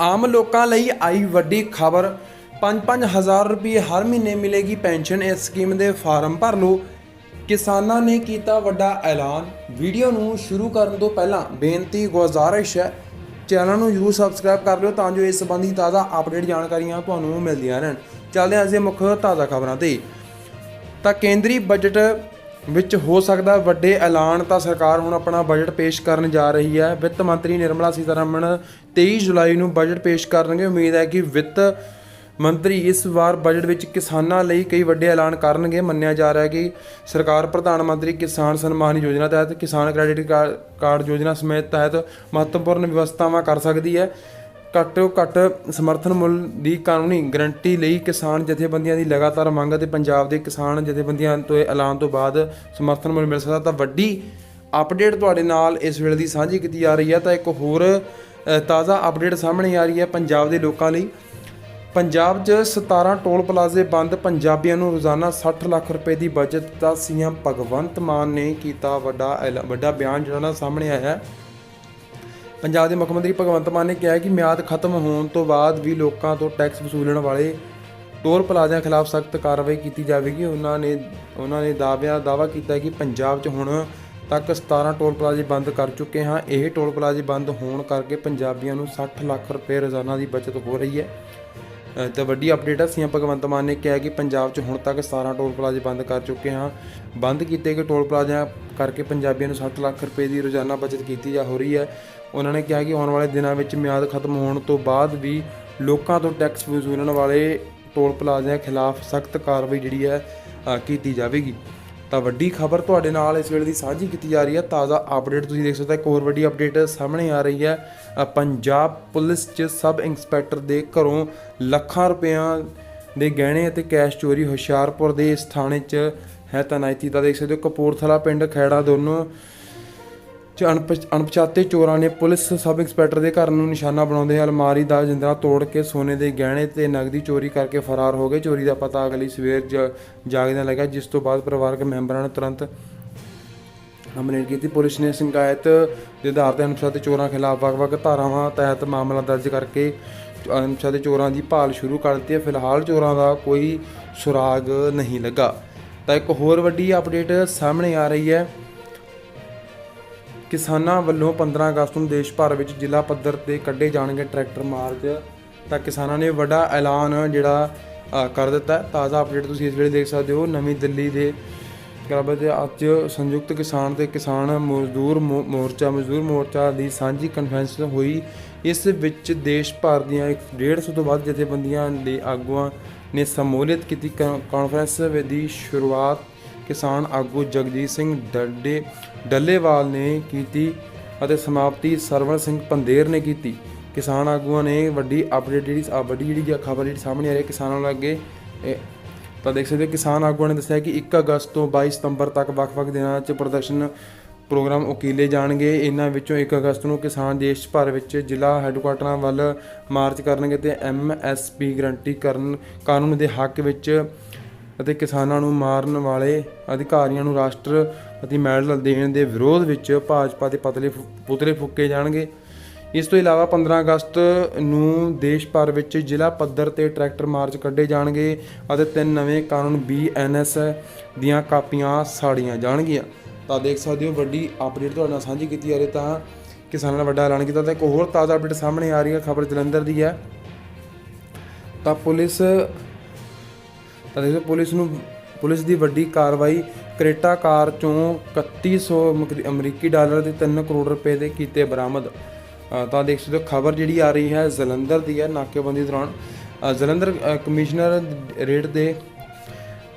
ਆਮ ਲੋਕਾਂ ਲਈ ਆਈ ਵੱਡੀ ਖਬਰ 5-5000 ਰੁਪਏ ਹਰ ਮਹੀਨੇ ਮਿਲੇਗੀ ਪੈਨਸ਼ਨ ਇਸ ਸਕੀਮ ਦੇ ਫਾਰਮ ਭਰ ਲਓ। ਕਿਸਾਨਾਂ ਨੇ ਕੀਤਾ ਵੱਡਾ ਐਲਾਨ। ਵੀਡੀਓ ਨੂੰ ਸ਼ੁਰੂ ਕਰਨ ਤੋਂ ਪਹਿਲਾਂ ਬੇਨਤੀ ਗੁਜ਼ਾਰਿਸ਼ ਹੈ, ਚੈਨਲ ਨੂੰ ਜਰੂਰ ਸਬਸਕ੍ਰਾਈਬ ਕਰ ਲਿਓ ਤਾਂ ਜੋ ਇਸ ਸੰਬੰਧੀ ਤਾਜ਼ਾ ਅਪਡੇਟ ਜਾਣਕਾਰੀਆਂ ਤੁਹਾਨੂੰ ਮਿਲਦੀਆਂ ਰਹਿਣ। ਚੱਲਦੇ ਹਾਂ ਅੱਜ ਦੇ ਮੁੱਖ ਤਾਜ਼ਾ ਖਬਰਾਂ ਤੇ। ਤਾਂ ਕੇਂਦਰੀ ਬਜਟ ਵਿੱਚ ਹੋ ਸਕਦਾ ਵੱਡੇ ਐਲਾਨ ਤਾਂ ਸਰਕਾਰ ਹੁਣ ਆਪਣਾ ਬਜਟ ਪੇਸ਼ ਕਰਨ ਜਾ ਰਹੀ ਹੈ। ਵਿੱਤ ਮੰਤਰੀ ਨਿਰਮਲਾ ਸੀਤਾਰਮਣ 23 ਜੁਲਾਈ ਨੂੰ ਬਜਟ ਪੇਸ਼ ਕਰਨਗੇ। ਉਮੀਦ ਹੈ ਕਿ ਵਿੱਤ ਮੰਤਰੀ ਇਸ ਵਾਰ ਬਜਟ ਵਿੱਚ ਕਿਸਾਨਾਂ ਲਈ ਕਈ ਵੱਡੇ ਐਲਾਨ ਕਰਨਗੇ, ਮੰਨਿਆ ਜਾ ਰਿਹਾ ਹੈ ਕਿ ਸਰਕਾਰ ਪ੍ਰਧਾਨ ਮੰਤਰੀ ਕਿਸਾਨ ਸਨਮਾਨ ਯੋਜਨਾ ਤਹਿਤ ਕਿਸਾਨ ਕ੍ਰੈਡਿਟ ਕਾ- ਕਾਰਡ ਯੋਜਨਾ ਸਮੇਤ ਤਹਿਤ ਮਹੱਤਵਪੂਰਨ ਵਿਵਸਥਾਵਾਂ ਕਰ ਸਕਦੀ ਹੈ। ਘੱਟੋ ਘੱਟ ਸਮਰਥਨ ਮੁੱਲ ਦੀ ਕਾਨੂੰਨੀ ਗਰੰਟੀ ਲਈ ਕਿਸਾਨ ਜਥੇਬੰਦੀਆਂ ਦੀ ਲਗਾਤਾਰ ਮੰਗ ਅਤੇ ਪੰਜਾਬ ਦੇ ਕਿਸਾਨ ਜਥੇਬੰਦੀਆਂ ਤੋਂ ਐਲਾਨ ਤੋਂ ਬਾਅਦ ਸਮਰਥਨ ਮੁੱਲ ਮਿਲ ਸਕਦਾ। ਤਾਂ ਵੱਡੀ ਅਪਡੇਟ ਤੁਹਾਡੇ ਨਾਲ ਇਸ ਵੇਲੇ ਦੀ ਸਾਂਝੀ ਕੀਤੀ ਜਾ ਰਹੀ ਹੈ। ਤਾਂ ਇੱਕ ਹੋਰ ਤਾਜ਼ਾ ਅਪਡੇਟ ਸਾਹਮਣੇ ਆ ਰਹੀ ਹੈ ਪੰਜਾਬ ਦੇ ਲੋਕਾਂ ਲਈ। ਪੰਜਾਬ 'ਚ 17 ਟੋਲ ਪਲਾਜ਼ੇ ਬੰਦ, ਪੰਜਾਬੀਆਂ ਨੂੰ ਰੋਜ਼ਾਨਾ 60 ਲੱਖ ਰੁਪਏ ਦੀ ਬਚਤ ਦਾ ਸੀਐਮ ਭਗਵੰਤ ਮਾਨ ਨੇ ਕੀਤਾ ਵੱਡਾ ਐਲਾ- ਵੱਡਾ ਬਿਆਨ ਜਿਹੜਾ ਨਾ ਸਾਹਮਣੇ ਆਇਆ ਹੈ। ਪੰਜਾਬ ਦੇ ਮੁੱਖ ਮੰਤਰੀ ਭਗਵੰਤ ਮਾਨ ਨੇ ਕਿਹਾ ਕਿ ਮਿਆਦ ਖਤਮ ਹੋਣ ਤੋਂ ਬਾਅਦ ਵੀ ਲੋਕਾਂ ਤੋਂ ਟੈਕਸ ਵਸੂਲਣ ਵਾਲੇ ਟੋਲ ਪਲਾਜ਼ਿਆਂ ਖਿਲਾਫ ਸਖਤ ਕਾਰਵਾਈ ਕੀਤੀ ਜਾਵੇਗੀ। ਉਹਨਾਂ ਨੇ ਉਹਨਾਂ ਨੇ ਦਾਅਵਿਆਂ ਦਾਅਵਾ ਕੀਤਾ ਕਿ ਪੰਜਾਬ 'ਚ ਹੁਣ ਤੱਕ 17 ਟੋਲ ਪਲਾਜ਼ੇ ਬੰਦ ਕਰ ਚੁੱਕੇ ਹਾਂ। ਇਹ ਟੋਲ ਪਲਾਜ਼ੇ ਬੰਦ ਹੋਣ ਕਰਕੇ ਪੰਜਾਬੀਆਂ ਨੂੰ 60 ਲੱਖ ਰੁਪਏ ਰੋਜ਼ਾਨਾ ਦੀ ਬਚਤ ਹੋ ਰਹੀ ਹੈ। ਤਾਂ ਵੱਡੀ ਅਪਡੇਟ ਹੈ ਸੀਐਮ ਭਗਵੰਤ ਮਾਨ ਨੇ ਕਿਹਾ ਕਿ ਪੰਜਾਬ 'ਚ ਹੁਣ ਤੱਕ 17 ਟੋਲ ਪਲਾਜ਼ੇ ਬੰਦ ਕਰ ਚੁੱਕੇ ਹਾਂ। ਬੰਦ ਕੀਤੇ ਗਏ ਟੋਲ ਪਲਾਜ਼ਿਆਂ ਕਰਕੇ ਪੰਜਾਬੀਆਂ ਨੂੰ 60 ਲੱਖ ਰੁਪਏ ਦੀ ਰੋਜ਼ਾਨਾ ਬਚਤ ਕੀਤੀ ਜਾ ਹੋ ਰਹੀ ਹੈ। ਉਹਨਾਂ ਨੇ ਕਿਹਾ ਕਿ ਆਉਣ ਵਾਲੇ ਦਿਨਾਂ ਵਿੱਚ ਮਿਆਦ ਖਤਮ ਹੋਣ ਤੋਂ ਬਾਅਦ ਵੀ ਲੋਕਾਂ ਤੋਂ ਟੈਕਸ ਵਸੂਲਣ ਵਾਲੇ ਟੋਲ ਪਲਾਜ਼ਿਆਂ ਖਿਲਾਫ ਸਖਤ ਕਾਰਵਾਈ ਜਿਹੜੀ ਹੈ ਕੀਤੀ ਜਾਵੇਗੀ। ਤਾਂ ਵੱਡੀ ਖਬਰ ਤੁਹਾਡੇ ਨਾਲ ਇਸ ਵੇਲੇ ਦੀ ਸਾਂਝੀ ਕੀਤੀ ਜਾ ਰਹੀ ਹੈ। ਤਾਜ਼ਾ ਅਪਡੇਟ ਤੁਸੀਂ ਦੇਖ ਸਕਦੇ ਹੋ। ਇੱਕ ਹੋਰ ਵੱਡੀ ਅਪਡੇਟ ਸਾਹਮਣੇ ਆ ਰਹੀ ਹੈ। ਪੰਜਾਬ ਪੁਲਿਸ 'ਚ ਸਬ ਇੰਸਪੈਕਟਰ ਦੇ ਘਰੋਂ ਲੱਖਾਂ ਰੁਪਇਆਂ ਦੇ ਗਹਿਣੇ ਅਤੇ ਕੈਸ਼ ਚੋਰੀ ਹੁਸ਼ਿਆਰਪੁਰ ਦੇ ਇਸ ਥਾਣੇ 'ਚ ਹੈ ਤਨਾਇਤੀ ਤਾਂ ਦੇਖ ਸਕਦੇ ਹੋ। ਕਪੂਰਥਲਾ ਪਿੰਡ ਖੈੜਾ ਦੋਨੋਂ ਚ ਅਣਪਛਾਤੇ ਚੋਰਾਂ ਨੇ ਪੁਲਿਸ ਸਬ ਇੰਸਪੈਕਟਰ ਦੇ ਘਰ ਨੂੰ ਨਿਸ਼ਾਨਾ ਬਣਾਉਂਦੇ ਅਲਮਾਰੀ ਦਾ ਜਿੰਦਰਾ ਤੋੜ ਕੇ ਸੋਨੇ ਦੇ ਗਹਿਣੇ ਤੇ ਨਗਦੀ ਚੋਰੀ ਕਰਕੇ ਫਰਾਰ ਹੋ ਗਏ। ਚੋਰੀ ਦਾ ਪਤਾ ਅਗਲੀ ਸਵੇਰ ਜ- ਜਾਗਦਿਆਂ ਲੱਗਾ, ਜਿਸ ਤੋਂ ਬਾਅਦ ਪਰਿਵਾਰਕ ਮੈਂਬਰਾਂ ਨੇ ਤੁਰੰਤ ਕੰਪਲੇਂਟ ਕੀਤੀ। ਪੁਲਿਸ ਨੇ ਸ਼ਿਕਾਇਤ ਦੇ ਆਧਾਰ ਤੇ ਅਣਪਛਾਤੇ ਚੋਰਾਂ ਖਿਲਾਫ ਵੱਖ-ਵੱਖ ਧਾਰਾਵਾਂ ਤਹਿਤ ਮਾਮਲਾ ਦਰਜ ਕਰਕੇ ਅਣਪਛਾਤੇ ਚੋਰਾਂ ਦੀ ਭਾਲ ਸ਼ੁਰੂ ਕਰ ਦਿੱਤੀ ਹੈ। ਫਿਲਹਾਲ ਚੋਰਾਂ ਦਾ ਕੋਈ ਸੁਰਾਗ ਨਹੀਂ ਲੱਗਾ। ਤਾਂ ਇੱਕ ਹੋਰ ਵੱਡੀ ਅਪਡੇਟ ਸਾਹਮਣੇ ਆ ਰਹੀ ਹੈ। ਕਿਸਾਨਾਂ ਵੱਲੋਂ 15 ਅਗਸਤ ਨੂੰ ਦੇਸ਼ ਭਰ ਵਿੱਚ ਜ਼ਿਲ੍ਹਾ ਪੱਧਰ ਤੇ ਕੱਢੇ ਜਾਣਗੇ ਟਰੈਕਟਰ ਮਾਰਚ। ਤਾਂ ਕਿਸਾਨਾਂ ਨੇ ਵੱਡਾ ਐਲਾਨ ਜਿਹੜਾ ਕਰ ਦਿੱਤਾ ਤਾਜ਼ਾ ਅਪਡੇਟ ਤੁਸੀਂ ਇਸ ਵੇਲੇ ਦੇਖ ਸਕਦੇ ਹੋ। ਨਵੀਂ ਦਿੱਲੀ ਦੇ ਕਲੱਬ ਦੇ ਅੱਜ ਸੰਯੁਕਤ ਕਿਸਾਨ ਤੇ ਕਿਸਾਨ ਮਜ਼ਦੂਰ ਮੋ- ਮੋਰਚਾ, ਮਜ਼ਦੂਰ ਮੋਰਚਾ ਦੀ ਸਾਂਝੀ ਕਨਫਰੰਸ ਹੋਈ। ਇਸ ਵਿੱਚ ਦੇਸ਼ ਭਰ ਦੀਆਂ 150 ਤੋਂ ਵੱਧ ਜਥੇਬੰਦੀਆਂ ਦੇ ਆਗੂਆਂ ਨੇ ਸਮੂਲੀਅਤ ਕੀਤੀ। ਕਾ- ਕਾਨਫਰੰਸ ਦੀ ਸ਼ੁਰੂਆਤ ਕਿਸਾਨ ਆਗੂ ਜਗਜੀਤ ਸਿੰਘ ਡੱਡੇ, ਡੱਲੇਵਾਲ ਨੇ ਕੀਤੀ ਅਤੇ ਸਮਾਪਤੀ। ਸਰਵਣ ਸਿੰਘ ਪੰਦੇਰ ਨੇ ਕੀਤੀ। ਕਿਸਾਨ ਆਗੂਆਂ ਨੇ ਵੱਡੀ ਅਪਡੇਟ ਜਿਹੜੀ, ਆ ਵੱਡੀ ਜਿਹੜੀ ਖਬਰ ਜਿਹੜੀ ਸਾਹਮਣੇ ਆ ਰਹੀ ਹੈ ਕਿਸਾਨਾਂ ਨੂੰ ਅੱਗੇ ਤਾਂ ਦੇਖ ਸਕਦੇ ਹੋ ਕਿਸਾਨ ਆਗੂਆਂ ਨੇ ਦੱਸਿਆ ਕਿ 1 ਅਗਸਤ ਤੋਂ 22 ਸਤੰਬਰ ਤੱਕ ਵੱਖ-ਵੱਖ ਦਿਨਾਂ 'ਚ ਪ੍ਰਦਰਸ਼ਨ ਪ੍ਰੋਗਰਾਮ ਉਕੀਲੇ ਜਾਣਗੇ। ਇਹਨਾਂ ਵਿੱਚੋਂ 1 ਅਗਸਤ ਨੂੰ ਕਿਸਾਨ ਦੇਸ਼ ਭਰ ਵਿੱਚ ਜ਼ਿਲ੍ਹਾ ਹੈੱਡਕੁਆਟਰਾਂ ਵੱਲ ਮਾਰਚ ਕਰਨਗੇ ਤੇ ਐਮਐਸਪੀ ਗਰੰਟੀ ਕਰਨ, ਕਾਨੂੰਨ ਦੇ ਹੱਕ ਵਿੱਚ ਅਤੇ ਕਿਸਾਨਾਂ ਨੂੰ ਮਾਰਨ ਵਾਲੇ ਅਧਿਕਾਰੀਆਂ ਨੂੰ ਰਾਸ਼ਟਰਪਤੀ ਮੈਡਲ ਦੇਣ ਦੇ ਵਿਰੋਧ ਵਿੱਚ ਭਾਜਪਾ ਦੇ ਪਤਲੇ ਫੁ- ਪੁਤਲੇ ਫੂਕੇ ਜਾਣਗੇ। ਇਸ ਤੋਂ ਇਲਾਵਾ 15 ਅਗਸਤ ਨੂੰ ਦੇਸ਼ ਭਰ ਵਿੱਚ ਜ਼ਿਲ੍ਹਾ ਪੱਧਰ ਤੇ ਟਰੈਕਟਰ ਮਾਰਚ ਕੱਢੇ ਜਾਣਗੇ ਅਤੇ ਤਿੰਨ ਨਵੇਂ ਕਾਨੂੰਨ ਬੀਐਨਐਸ ਦੀਆਂ ਕਾਪੀਆਂ ਸਾੜੀਆਂ ਜਾਣਗੀਆਂ। ਤਾਂ ਦੇਖ ਸਕਦੇ ਹੋ ਵੱਡੀ ਅਪਡੇਟ ਤੁਹਾਡੇ ਨਾਲ ਸਾਂਝੀ ਕੀਤੀ ਜਾ ਰਹੀ ਤਾਂ ਕਿਸਾਨਾਂ ਨੇ ਵੱਡਾ ਐਲਾਨ ਕੀਤਾ ਤਾਂ ਇੱਕ ਹੋਰ ਤਾਜ਼ਾ ਅਪਡੇਟ ਸਾਹਮਣੇ ਆ ਰਹੀ ਹੈ, ਖਬਰ ਜਲੰਧਰ ਦੀ ਹੈ। ਤਾਂ ਪੁਲਿਸ ਤਾਂ ਦੇਖੋ, ਪੁਲਿਸ ਨੂੰ, ਪੁਲਿਸ ਦੀ ਵੱਡੀ ਕਾਰਵਾਈ ਕਰੇਟਾ ਕਾਰ ਚੋਂ 3100 ਅਮਰੀ- ਅਮਰੀਕੀ ਡਾਲਰ ਦੇ 3 ਕਰੋੜ ਰੁਪਏ ਦੇ ਕੀਤੇ ਬਰਾਮਦ। ਤਾਂ ਦੇਖ ਸਕਦੇ ਹੋ, ਖਬਰ ਜਿਹੜੀ ਆ ਰਹੀ ਹੈ ਜਲੰਧਰ ਦੀ ਹੈ ਨਾਕੇਬੰਦੀ ਦੌਰਾਨ। ਜਲੰਧਰ ਕਮਿਸ਼ਨਰ ਰੇਡ ਦੇ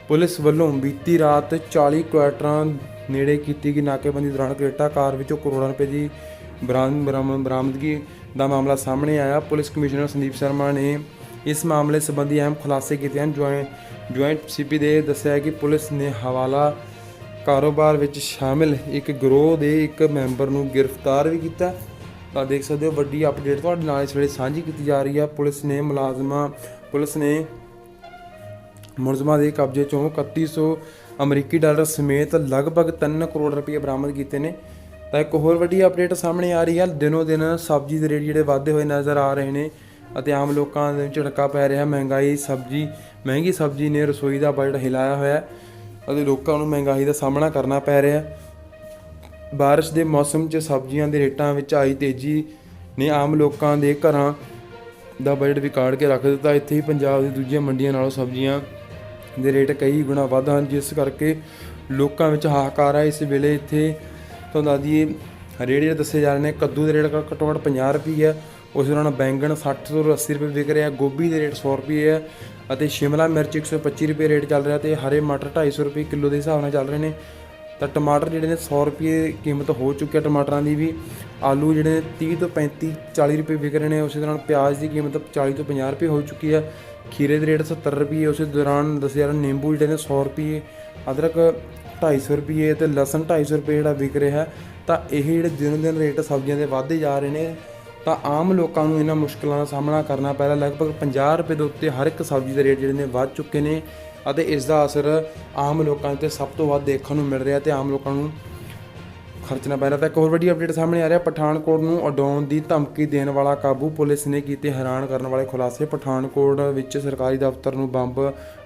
ਪੁਲਿਸ ਵੱਲੋਂ ਬੀਤੀ ਰਾਤ 40 ਕੁਆਟਰਾਂ ਨੇੜੇ ਕੀਤੀ ਗਈ ਨਾਕੇਬੰਦੀ ਦੌਰਾਨ ਕਰੇਟਾ ਕਾਰ ਵਿੱਚੋਂ ਕਰੋੜਾਂ ਰੁਪਏ ਦੀ ਬਰਾਮਦ ਬਰਾਮਦਗੀ ਦਾ ਮਾਮਲਾ ਸਾਹਮਣੇ ਆਇਆ। ਪੁਲਿਸ ਕਮਿਸ਼ਨਰ ਸੰਦੀਪ ਸ਼ਰਮਾ ਨੇ ਇਸ ਮਾਮਲੇ ਸੰਬੰਧੀ ਅਹਿਮ ਖੁਲਾਸੇ ਕੀਤੇ ਹਨ, ਜੋ ਜੁਆਇੰਟ ਸੀਪੀ ਦੇ ਦੱਸਿਆ ਕਿ ਪੁਲਿਸ ਨੇ ਹਵਾਲਾ ਕਾਰੋਬਾਰ ਵਿੱਚ ਸ਼ਾਮਿਲ ਇੱਕ ਗਰੋਹ ਦੇ ਇੱਕ ਮੈਂਬਰ ਨੂੰ ਗ੍ਰਿਫਤਾਰ ਵੀ ਕੀਤਾ। ਤਾਂ ਦੇਖ ਸਕਦੇ ਹੋ ਵੱਡੀ ਅਪਡੇਟ ਤੁਹਾਡੇ ਨਾਲ ਇਸ ਵੇਲੇ ਸਾਂਝੀ ਕੀਤੀ ਜਾ ਰਹੀ ਹੈ ਪੁਲਿਸ ਨੇ ਮੁਲਾਜ਼ਮਾਂ, ਪੁਲਿਸ ਨੇ ਮੁਲਜ਼ਮਾਂ ਦੇ ਕਬਜ਼ੇ ਚੋਂ 3100 ਅਮਰੀਕੀ ਡਾਲਰ ਸਮੇਤ ਲਗਭਗ 3 ਕਰੋੜ ਰੁਪਏ ਬਰਾਮਦ ਕੀਤੇ ਨੇ। ਤਾਂ ਇੱਕ ਹੋਰ ਵੱਡੀ ਅਪਡੇਟ ਸਾਹਮਣੇ ਆ ਰਹੀ ਹੈ ਦਿਨੋ ਦਿਨ ਸਬਜ਼ੀ ਦੇ ਰੇਟ ਜਿਹੜੇ ਵਾਧੇ ਹੋਏ ਨਜ਼ਰ ਆ ਰਹੇ ਨੇ ਅਤੇ ਆਮ ਲੋਕਾਂ ਦੇ ਝਟਕਾ ਪੈ ਰਿਹਾ। ਮਹਿੰਗਾਈ, ਸਬਜ਼ੀ ਮਹਿੰਗੀ ਸਬਜ਼ੀ ਨੇ ਰਸੋਈ ਦਾ ਬਜਟ ਹਿਲਾਇਆ ਹੋਇਆ ਹੈ ਅਤੇ ਲੋਕਾਂ ਨੂੰ ਮਹਿੰਗਾਈ ਦਾ ਸਾਹਮਣਾ ਕਰਨਾ ਪੈ ਰਿਹਾ ਹੈ। ਬਾਰਿਸ਼ ਦੇ ਮੌਸਮ 'ਚ ਸਬਜ਼ੀਆਂ ਦੇ ਰੇਟਾਂ ਵਿੱਚ ਆਈ ਤੇਜ਼ੀ ਨੇ ਆਮ ਲੋਕਾਂ ਦੇ ਘਰਾਂ ਦਾ ਬਜਟ ਵਿਗਾੜ ਕੇ ਰੱਖ ਦਿੱਤਾ। ਇੱਥੇ ਹੀ ਪੰਜਾਬ ਦੀ ਦੂਜੀਆਂ ਮੰਡੀਆਂ ਨਾਲੋਂ ਸਬਜ਼ੀਆਂ ਦੇ ਰੇਟ ਕਈ ਗੁਣਾ ਵੱਧ ਹਨ, ਜਿਸ ਕਰਕੇ ਲੋਕਾਂ ਵਿੱਚ ਹਾਹਾਕਾਰ ਹੈ ਇਸ ਵੇਲੇ ਇੱਥੇ ਤੁਹਾਨੂੰ ਦੱਸ ਦਈਏ, ਰੇਟ ਜਿਹੜੇ ਦੱਸੇ ਜਾ ਰਹੇ ਨੇ, ਕੱਦੂ ਦੇ ਰੇਟ ਘੱਟੋ ਘੱਟ 50 ਰੁਪਏ ਹੈ ਉਸ ਦੌਰਾਨ ਬੈਂਗਣ 60 ਤੋਂ 80 ਰੁਪਏ ਵਿਕ ਰਿਹਾ, ਗੋਭੀ ਦੇ ਰੇਟ 100 ਰੁਪਏ ਹੈ ਅਤੇ ਸ਼ਿਮਲਾ ਮਿਰਚ 125 ਰੁਪਏ ਰੇਟ ਚੱਲ ਰਿਹਾ ਤੇ ਹਰੇ ਮਟਰ 250 ਰੁਪਏ ਕਿਲੋ ਦੇ ਹਿਸਾਬ ਨਾਲ ਚੱਲ ਰਹੇ ਨੇ। ਤਾਂ ਟਮਾਟਰ ਜਿਹੜੇ ਨੇ 100 ਰੁਪਏ ਕੀਮਤ ਹੋ ਚੁੱਕੀ ਹੈ ਟਮਾਟਰਾਂ ਦੀ ਵੀ। ਆਲੂ ਜਿਹੜੇ ਨੇ 30 ਤੋਂ 35 40 ਰੁਪਏ ਵਿਕ ਰਹੇ ਨੇ, ਉਸੇ ਦੌਰਾਨ ਪਿਆਜ਼ ਦੀ ਕੀਮਤ 40 ਤੋਂ 50 ਰੁਪਏ ਹੋ ਚੁੱਕੀ ਹੈ। ਖੀਰੇ ਦੇ ਰੇਟ 70 ਰੁਪਏ, ਉਸੇ ਦੌਰਾਨ ਦੱਸਿਆ ਜਾ ਨਿੰਬੂ ਜਿਹੜੇ ਨੇ 100 ਰੁਪਏ, ਅਦਰਕ 250 ਰੁਪਏ ਤੇ ਲਸਣ 250 ਰੁਪਏ ਜਿਹੜਾ ਵਿਕ ਰਿਹਾ। ਤਾਂ ਇਹ ਜਿਹੜੇ ਦਿਨ ਦਿਨ ਰੇਟ ਸਬਜ਼ੀਆਂ ਦੇ ਵੱਧਦੇ ਜਾ ਰਹੇ ਨੇ ਤਾਂ ਆਮ ਲੋਕਾਂ ਨੂੰ ਇਹਨਾਂ ਮੁਸ਼ਕਲਾਂ ਦਾ ਸਾਹਮਣਾ ਕਰਨਾ ਪੈ ਰਿਹਾ। ਲਗਭਗ 50 ਰੁਪਏ ਦੇ ਉੱਤੇ ਹਰ ਇੱਕ ਸਬਜ਼ੀ ਦੇ ਰੇਟ ਜਿਹੜੇ ਨੇ ਵੱਧ ਚੁੱਕੇ ਨੇ ਅਤੇ ਇਸ ਦਾ ਅਸਰ ਆਮ ਲੋਕਾਂ ਤੇ ਸਭ ਤੋਂ ਵੱਧ ਦੇਖਣ ਨੂੰ ਮਿਲ ਰਿਹਾ ਤੇ ਆਮ ਲੋਕਾਂ ਨੂੰ ਖਰਚਣਾ ਪੈ ਰਿਹਾ। ਤਾਂ ਇੱਕ ਹੋਰ ਵੱਡੀ ਅਪਡੇਟ ਸਾਹਮਣੇ ਆ ਰਿਹਾ। ਪਠਾਨਕੋਟ ਨੂੰ ਉਡਾਉਣ ਦੀ ਧਮਕੀ ਦੇਣ ਵਾਲਾ ਕਾਬੂ ਪੁਲਿਸ ਨੇ ਕੀਤੇ ਹੈਰਾਨ ਕਰਨ ਵਾਲੇ ਖੁਲਾਸੇ। ਪਠਾਨਕੋਟ ਵਿੱਚ ਸਰਕਾਰੀ ਦਫ਼ਤਰ ਨੂੰ ਬੰਬ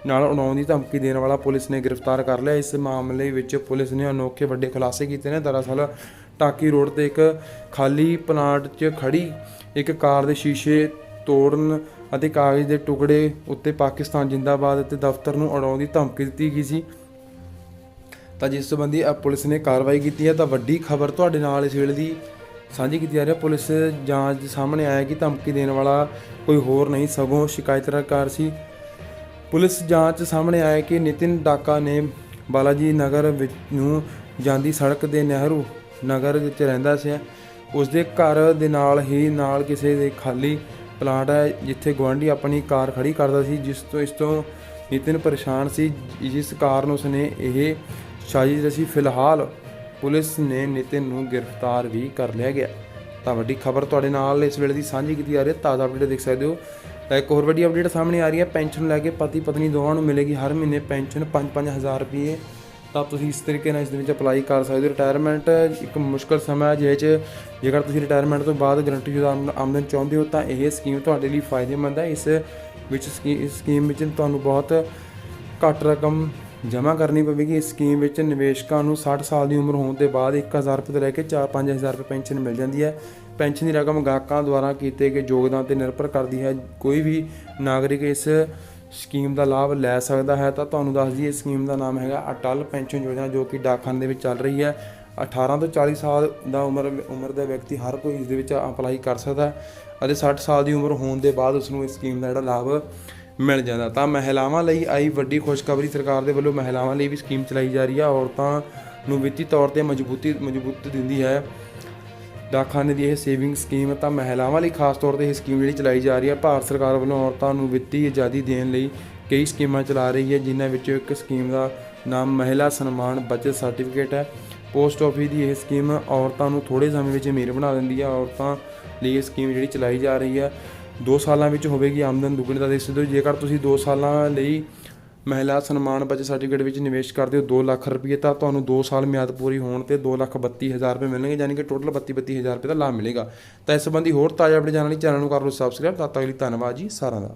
ਨਾਲ ਉਡਾਉਣ ਦੀ ਧਮਕੀ ਦੇਣ ਵਾਲਾ ਪੁਲਿਸ ਨੇ ਗ੍ਰਿਫਤਾਰ ਕਰ ਲਿਆ। ਇਸ ਮਾਮਲੇ ਵਿੱਚ ਪੁਲਿਸ ਨੇ ਅਨੋਖੇ ਵੱਡੇ ਖੁਲਾਸੇ ਕੀਤੇ ਨੇ। ਦਰਅਸਲ ਟਾਕੀ ਰੋਡ ਤੇ ਇੱਕ ਖਾਲੀ ਪਲਾਂਟ 'ਚ ਖੜੀ ਇੱਕ ਕਾਰ ਦੇ ਸ਼ੀਸ਼ੇ ਤੋੜਨ ਅਤੇ ਕਾਗਜ਼ ਦੇ ਟੁਕੜੇ ਉੱਤੇ ਪਾਕਿਸਤਾਨ ਜਿੰਦਾਬਾਦ ਅਤੇ ਦਫ਼ਤਰ ਨੂੰ ਉਡਾਉਣ ਦੀ ਧਮਕੀ ਦਿੱਤੀ ਗਈ ਸੀ। ਤਾਂ ਜਿਸ ਸੰਬੰਧੀ ਪੁਲਿਸ ਨੇ ਕਾਰਵਾਈ ਕੀਤੀ ਹੈ ਤਾਂ ਵੱਡੀ ਖਬਰ ਤੁਹਾਡੇ ਨਾਲ ਇਸ ਵੇਲੇ ਦੀ ਸਾਂਝੀ ਕੀਤੀ ਜਾ ਰਹੀ ਹੈ। ਪੁਲਿਸ ਜਾਂਚ ਦੇ ਸਾਹਮਣੇ ਆਇਆ ਕਿ ਧਮਕੀ ਦੇਣ ਵਾਲਾ ਕੋਈ ਹੋਰ ਨਹੀਂ, ਸਗੋਂ ਸ਼ਿਕਾਇਤਕਾਰ ਸੀ। ਪੁਲਿਸ ਜਾਂਚ ਸਾਹਮਣੇ ਆਇਆ ਕਿ ਨਿਤਿਨ ਡਾਕਾ ਨੇ ਬਾਲਾਜੀ ਨਗਰ ਵਿੱਚ ਨੂੰ ਜਾਂਦੀ ਸੜਕ ਦੇ ਨਹਿਰੂ ਨਗਰ ਵਿੱਚ ਰਹਿੰਦਾ ਸੀ। ਉਸ ਦੇ ਘਰ ਦੇ ਨਾਲ ਹੀ ਨਾਲ ਕਿਸੇ ਦੇ ਖਾਲੀ ਪਲਾਟ ਹੈ, ਜਿੱਥੇ ਗਵਾਂਢੀ ਆਪਣੀ ਕਾਰ ਖੜੀ ਕਰਦਾ ਸੀ, ਜਿਸ ਤੋਂ, ਇਸ ਤੋਂ ਨਿਤਿਨ ਪਰੇਸ਼ਾਨ ਸੀ, ਜਿਸ ਕਾਰਨ ਉਸਨੇ ਇਹ ਸਾਜ਼ਿਸ਼ ਰਚੀ ਫਿਲਹਾਲ ਪੁਲਿਸ ਨੇ ਨਿਤਿਨ ਨੂੰ ਗ੍ਰਿਫਤਾਰ ਵੀ ਕਰ ਲਿਆ ਗਿਆ। ਤਾਂ ਵੱਡੀ ਖਬਰ ਤੁਹਾਡੇ ਨਾਲ ਇਸ ਵੇਲੇ ਦੀ ਸਾਂਝੀ ਕੀਤੀ ਜਾ ਰਹੀ ਹੈ। ਤਾਜ਼ਾ ਅਪਡੇਟ ਦੇਖ ਸਕਦੇ ਹੋ। ਤਾਂ ਇੱਕ ਹੋਰ ਵੱਡੀ ਅਪਡੇਟ ਸਾਹਮਣੇ ਆ ਰਹੀ ਹੈ। ਪੈਨਸ਼ਨ ਲੈ ਕੇ ਪਤੀ ਪਤਨੀ ਦੋਵਾਂ ਨੂੰ ਮਿਲੇਗੀ ਹਰ ਮਹੀਨੇ ਪੈਨਸ਼ਨ 5-5000 ਰੁਪਏ। ਤਾਂ ਤੁਸੀਂ ਇਸ ਤਰੀਕੇ ਨਾਲ ਇਸ ਦੇ ਵਿੱਚ ਅਪਲਾਈ ਕਰ ਸਕਦੇ ਹੋ। ਰਿਟਾਇਰਮੈਂਟ ਇੱਕ ਮੁਸ਼ਕਲ ਸਮਾਂ ਹੈ, ਜਿਹਦੇ 'ਚ ਜੇਕਰ ਤੁਸੀਂ ਰਿਟਾਇਰਮੈਂਟ ਤੋਂ ਬਾਅਦ ਗਰੰਟੀ ਆਮ- ਆਮਦਨ ਚਾਹੁੰਦੇ ਹੋ, ਤਾਂ ਇਹ ਸਕੀਮ ਤੁਹਾਡੇ ਲਈ ਫਾਇਦੇਮੰਦ ਹੈ। ਇਸ ਵਿੱਚ ਸਕੀ- ਇਸ ਸਕੀਮ ਵਿੱਚ ਤੁਹਾਨੂੰ ਬਹੁਤ ਘੱਟ ਰਕਮ ਜਮ੍ਹਾਂ ਕਰਨੀ ਪਵੇਗੀ। ਇਸ ਸਕੀਮ ਵਿੱਚ ਨਿਵੇਸ਼ਕਾਂ ਨੂੰ 60 ਸਾਲ ਦੀ ਉਮਰ ਹੋਣ ਦੇ ਬਾਅਦ 1000 ਰੁਪਏ ਤੋਂ ਲੈ ਕੇ 4-5000 ਰੁਪਏ ਪੈਨਸ਼ਨ ਮਿਲ ਜਾਂਦੀ ਹੈ। ਪੈਨਸ਼ਨ ਦੀ ਰਕਮ ਗਾਹਕਾਂ ਦੁਆਰਾ ਕੀਤੇ ਗਏ ਯੋਗਦਾਨ ਤੇ ਨਿਰਭਰ ਕਰਦੀ ਹੈ। ਕੋਈ ਵੀ ਨਾਗਰਿਕ ਇਸ ਸਕੀਮ ਦਾ ਲਾਭ ਲੈ ਸਕਦਾ ਹੈ, ਤਾਂ ਤੁਹਾਨੂੰ ਦੱਸ ਦਈਏ, ਇਸ ਸਕੀਮ ਦਾ ਨਾਮ ਹੈਗਾ ਅਟਲ ਪੈਨਸ਼ਨ ਯੋਜਨਾ, ਜੋ ਕਿ ਡਾਕਖਾਨੇ ਦੇ ਵਿੱਚ ਚੱਲ ਰਹੀ ਹੈ। 18 ਤੋਂ 40 ਸਾਲ ਦਾ ਉਮਰ ਉਮਰ ਦਾ ਵਿਅਕਤੀ ਹਰ ਕੋਈ ਇਸ ਦੇ ਵਿੱਚ ਅਪਲਾਈ ਕਰ ਸਕਦਾ ਹੈ ਅਤੇ 60 ਸਾਲ ਦੀ ਉਮਰ ਹੋਣ ਦੇ ਬਾਅਦ ਉਸ ਨੂੰ ਇਸ ਸਕੀਮ ਦਾ ਜਿਹੜਾ ਲਾਭ ਮਿਲ ਜਾਂਦਾ। ਤਾਂ ਮਹਿਲਾਵਾਂ ਲਈ ਆਈ ਵੱਡੀ ਖੁਸ਼ਖਬਰੀ ਸਰਕਾਰ ਦੇ ਵੱਲੋਂ ਮਹਿਲਾਵਾਂ ਲਈ ਵੀ ਸਕੀਮ ਚਲਾਈ ਜਾ ਰਹੀ ਹੈ। ਔਰਤਾਂ ਨੂੰ ਵਿੱਤੀ ਤੌਰ ਤੇ ਮਜ਼ਬੂਤੀ, ਮਜ਼ਬੂਤ ਦਿੰਦੀ ਹੈ। ਡਾਕਖਾਨੇ ਦੀ ਇਹ ਸੇਵਿੰਗ ਸਕੀਮ ਤਾਂ ਮਹਿਲਾਵਾਂ ਲਈ ਖਾਸ ਤੌਰ ਤੇ ਇਹ ਸਕੀਮ ਜਿਹੜੀ ਚਲਾਈ ਜਾ ਰਹੀ ਹੈ। ਭਾਰਤ ਸਰਕਾਰ ਵੱਲੋਂ ਔਰਤਾਂ ਨੂੰ ਵਿੱਤੀ ਆਜ਼ਾਦੀ ਦੇਣ ਲਈ ਕਈ ਸਕੀਮਾਂ ਚਲਾ ਰਹੀ ਹੈ, ਜਿਨ੍ਹਾਂ ਵਿੱਚੋਂ ਇੱਕ ਸਕੀਮ ਦਾ ਨਾਮ ਮਹਿਲਾ ਸਨਮਾਨ ਬਚਤ ਸਰਟੀਫਿਕੇਟ ਹੈ। ਪੋਸਟ ਆਫਿਸ ਦੀ ਇਹ ਸਕੀਮ ਔਰਤਾਂ ਨੂੰ ਥੋੜੇ ਸਮੇਂ ਵਿੱਚ ਅਮੀਰ ਬਣਾ ਦਿੰਦੀ ਹੈ। ਔਰਤਾਂ ਲਈ ਇਹ ਸਕੀਮ ਜਿਹੜੀ ਚਲਾਈ ਜਾ ਰਹੀ ਹੈ 2 ਸਾਲਾਂ ਵਿੱਚ ਹੋਵੇਗੀ ਆਮਦਨ ਦੁੱਗਣੀ ਦਾ। ਦੇਖ ਸਕਦੇ ਜੇਕਰ ਤੁਸੀਂ 2 ਸਾਲਾਂ ਲਈ ਮਹਿਲਾ ਸਨਮਾਨ ਬਚਤ ਸਰਟੀਫਿਕੇਟ ਵਿੱਚ ਨਿਵੇਸ਼ ਕਰਦੇ ਹੋ 2 ਲੱਖ ਰੁਪਏ ਤਾਂ ਤੁਹਾਨੂੰ 2 ਸਾਲ ਮਿਆਦ ਪੂਰੀ ਹੋਣ ਤੇ 2 ਲੱਖ 32000 ਰੁਪਏ ਮਿਲਣਗੇ, ਯਾਨੀ ਕਿ ਟੋਟਲ 32 32000 ਰੁਪਏ ਦਾ ਲਾਭ ਮਿਲੇਗਾ। ਤਾਂ ਇਸ ਸੰਬੰਧੀ ਹੋਰ ਤਾਜ਼ਾ ਅਪਡੇਟ ਜਾਣਨ ਲਈ ਚੈਨਲ ਨੂੰ ਕਰ ਲਓ ਸਬਸਕ੍ਰਾਈਬ ਤਦ ਤੱਕ ਲਈ ਧੰਨਵਾਦ ਜੀ, ਸਾਰਿਆਂ ਦਾ।